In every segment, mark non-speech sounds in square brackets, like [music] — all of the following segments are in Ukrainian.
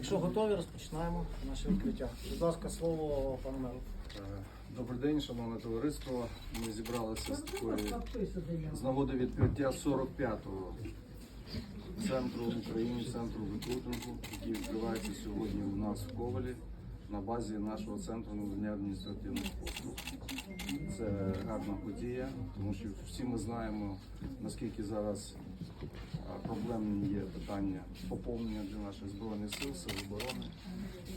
Якщо готові, розпочинаємо наше відкриття. Будь ласка, слово пану меру. Е, Добрий день, шановне товариство. Ми зібралися з такої з нагоди відкриття 45-го центру в Україні, центру рекрутингу, який відкривається сьогодні у нас в Ковалі на базі нашого центру надання адміністративних послуг. Це гарна подія, тому що всі ми знаємо, наскільки зараз а, проблемні є питання поповнення для наших збройних сил, сил оборони.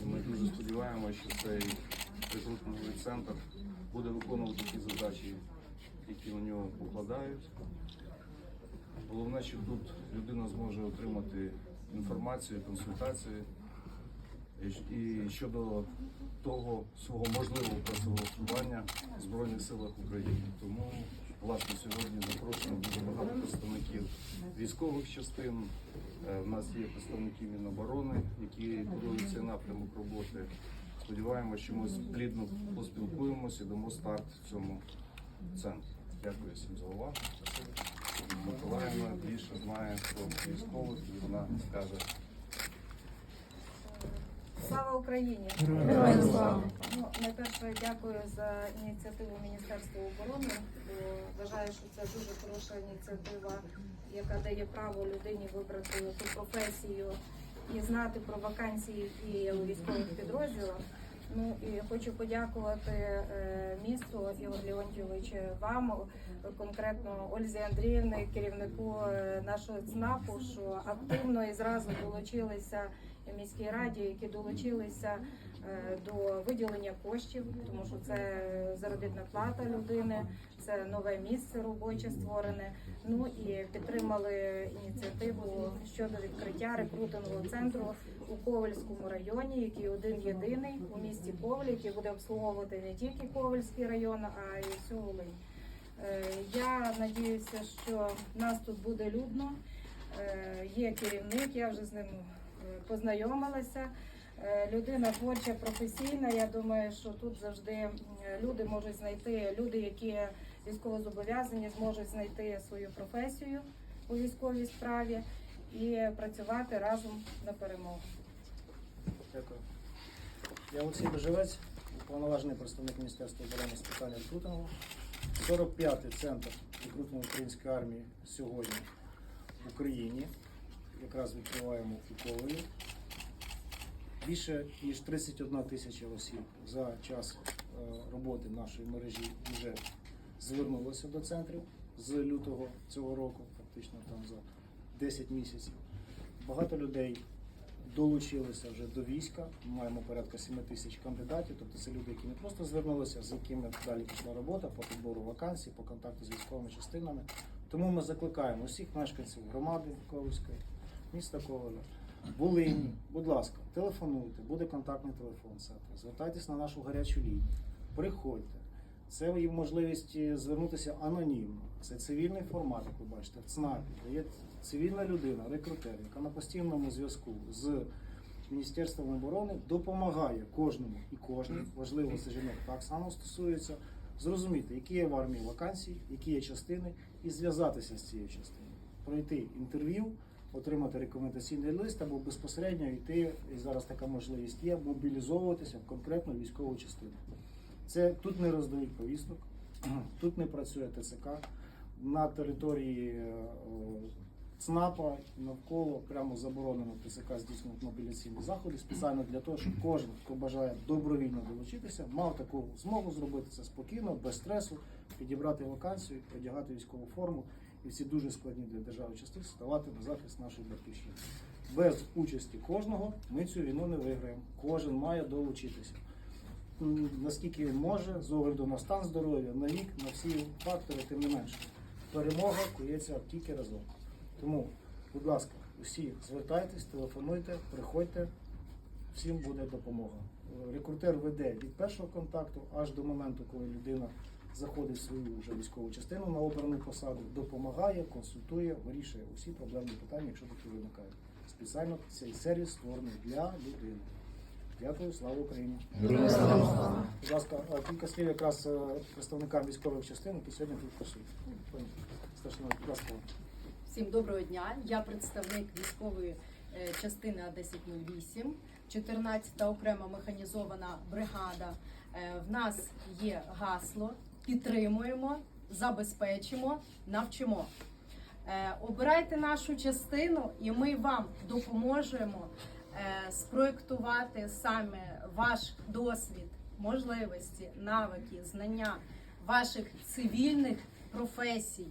І ми дуже сподіваємося, що цей рекрутинговий центр буде виконувати ті задачі, які на нього покладають. Головне, що тут людина зможе отримати інформацію, консультації і щодо того свого можливого працевлаштування в Збройних силах України. Тому власне сьогодні запрошено дуже багато представників військових частин. Е, У нас є представники Міноборони, які курують цей напрямок роботи. Сподіваємося, що ми плідно поспілкуємося і дамо старт цьому центру. Дякую всім за увагу. Миколаївна більше знає про військових, і вона скаже Слава Україні! Героям слава! Ну, найперше дякую за ініціативу Міністерства оборони. Бо вважаю, що це дуже хороша ініціатива, яка дає право людині вибрати ту професію і знати про вакансії, які є у військових підрозділах. Ну і хочу подякувати е, місту Ігор Леонтьович, вам конкретно Ользі Андріївні, керівнику е, нашого ЦНАПу, що активно і зразу долучилися міській раді, які долучилися е, до виділення коштів, тому що це заробітна плата людини, це нове місце робоче створене. Ну і підтримали ініціативу щодо відкриття рекрутингового центру у Ковальському районі, який один єдиний у місті Коваль, який буде обслуговувати не тільки Ковальський район, а й всю Волинь. Е, Я надіюся, що нас тут буде людно. Е, Є керівник, я вже з ним познайомилася. Е, Людина творча, професійна. Я думаю, що тут завжди люди можуть знайти люди, які військовозобов'язані, зможуть знайти свою професію у військовій справі і працювати разом на перемогу. Дякую. Я Олексій Бежевець, уповноважений представник Міністерства оборони з питань рекрутингу. 45-й центр рекрутингу української армії сьогодні в Україні. Якраз відкриваємо Ковалі. Більше ніж 31 тисяча осіб за час е, роботи нашої мережі вже звернулося до центрів з лютого цього року, фактично там за 10 місяців. Багато людей долучилися вже до війська. Ми маємо порядка 7 тисяч кандидатів. Тобто це люди, які не просто звернулися, з якими далі пішла робота по підбору вакансій, по контакту з військовими частинами. Тому ми закликаємо усіх мешканців громади Ковальської, міста Коваля, Волині, будь ласка, телефонуйте, буде контактний телефон центру, звертайтесь на нашу гарячу лінію, приходьте. Це є можливість е, звернутися анонімно. Це цивільний формат, як ви бачите, в ЦНАПі. Є цивільна людина, рекрутер, яка на постійному зв'язку з Міністерством оборони допомагає кожному і кожній, важливо це жінок так само стосується, зрозуміти, які є в армії вакансії, які є частини, і зв'язатися з цією частиною, пройти інтерв'ю, отримати рекомендаційний лист або безпосередньо йти, і зараз така можливість є, мобілізовуватися в конкретну військову частину. Це тут не роздають повісток, [clears throat] тут не працює ТЦК. На території е, ЦНАПа навколо прямо заборонено ТЦК здійснювати мобіляційні заходи спеціально для того, щоб кожен, хто бажає добровільно долучитися, мав таку змогу зробити це спокійно, без стресу, підібрати вакансію, одягати військову форму і всі дуже складні для держави частини ставати на захист нашої батьківщини. Без участі кожного ми цю війну не виграємо. Кожен має долучитися. Наскільки він може, з огляду на стан здоров'я, на вік, на всі фактори, тим не менше. Перемога кується тільки разом. Тому, будь ласка, усі звертайтесь, телефонуйте, приходьте, всім буде допомога. Рекрутер веде від першого контакту аж до моменту, коли людина заходить в свою вже військову частину на обрану посаду, допомагає, консультує, вирішує усі проблемні питання, якщо такі виникають. Спеціально цей сервіс створений для людини. Дякую, слава Україні! Будь ласка, кілька слів якраз е, представникам військових частин, які сьогодні тут присутні. Пані будь ласка. Всім доброго дня. Я представник військової е, частини А1008, 14-та окрема механізована бригада. Е, В нас є гасло підтримуємо, забезпечимо, навчимо. Е, Обирайте нашу частину, і ми вам допоможемо е, спроектувати саме ваш досвід, можливості, навики, знання ваших цивільних професій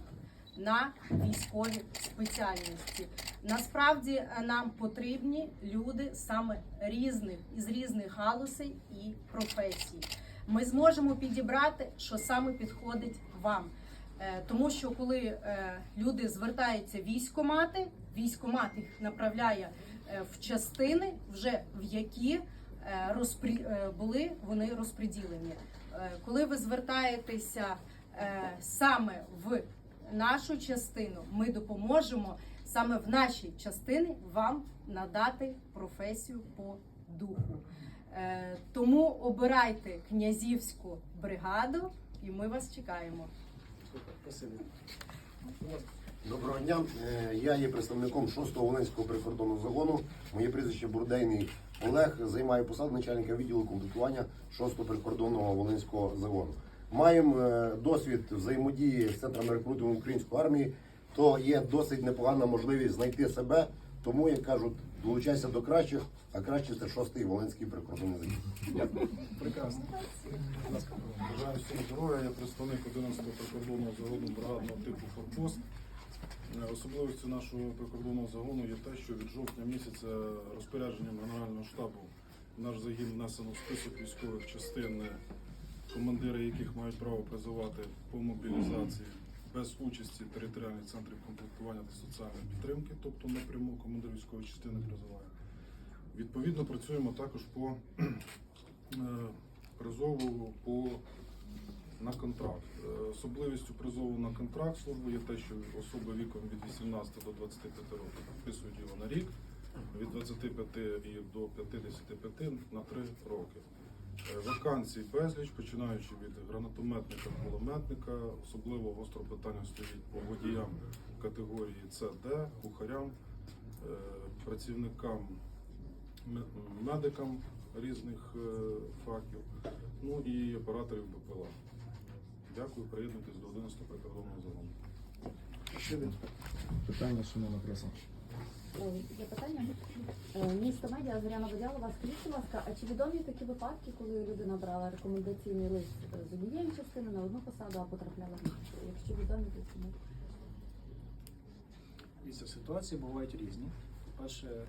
на військові спеціальності. Насправді е, нам потрібні люди саме різних із різних галузей і професій. Ми зможемо підібрати, що саме підходить вам. Е, Тому що коли е, люди звертаються в військкомати, військкомат їх направляє е, в частини, вже в які розпрі... були вони розподілені. Коли ви звертаєтеся саме в нашу частину, ми допоможемо саме в нашій частині вам надати професію по духу. Е, Тому обирайте князівську бригаду, і ми вас чекаємо. Доброго дня. Е, Я є представником 6-го Волинського прикордонного загону. Моє прізвище Бурдейний Олег. Займаю посаду начальника відділу комплектування 6-го прикордонного Волинського загону. Маємо е, досвід взаємодії з центрами рекрутингу української армії. То є досить непогана можливість знайти себе. Тому, як кажуть, долучайся до кращих, а краще це 6-й Волинський прикордонний загін. Прекрасно. Будь ласка. Бажаю всім здоров'я. Я представник 11-го прикордонного загону бригадного типу Форпост. Е, Особливістю нашого прикордонного загону є те, що від жовтня місяця розпорядженням Генерального штабу наш загін внесено в список військових частин, е, командири яких мають право призивати по мобілізації без участі територіальних центрів комплектування та соціальної підтримки, тобто напряму командир військової частини призиває. Відповідно, працюємо також по [clears throat] е, призову по на контракт. Е, Особливістю призову на контракт службу є те, що особи віком від 18 до 25 років підписують його на рік, від 25 і до 55 на 3 роки. Е, Вакансій безліч, починаючи від гранатометника, кулеметника, особливо гостро питання стоїть по водіям категорії С, кухарям, е, працівникам, медикам різних е, фахів, ну і операторів БПЛА. Дякую, приєднуйтесь до 11 прикордонного загону. Питання, шановна преса. Ой, Є питання? Е, Місто медіа Зоряна Водялова. Скажіть, будь ласка, а чи відомі такі випадки, коли людина брала рекомендаційний лист е, з однієї частини на одну посаду, а потрапляла в іншу? Якщо відомі, то чому? Дивіться, ситуації бувають різні. Перше,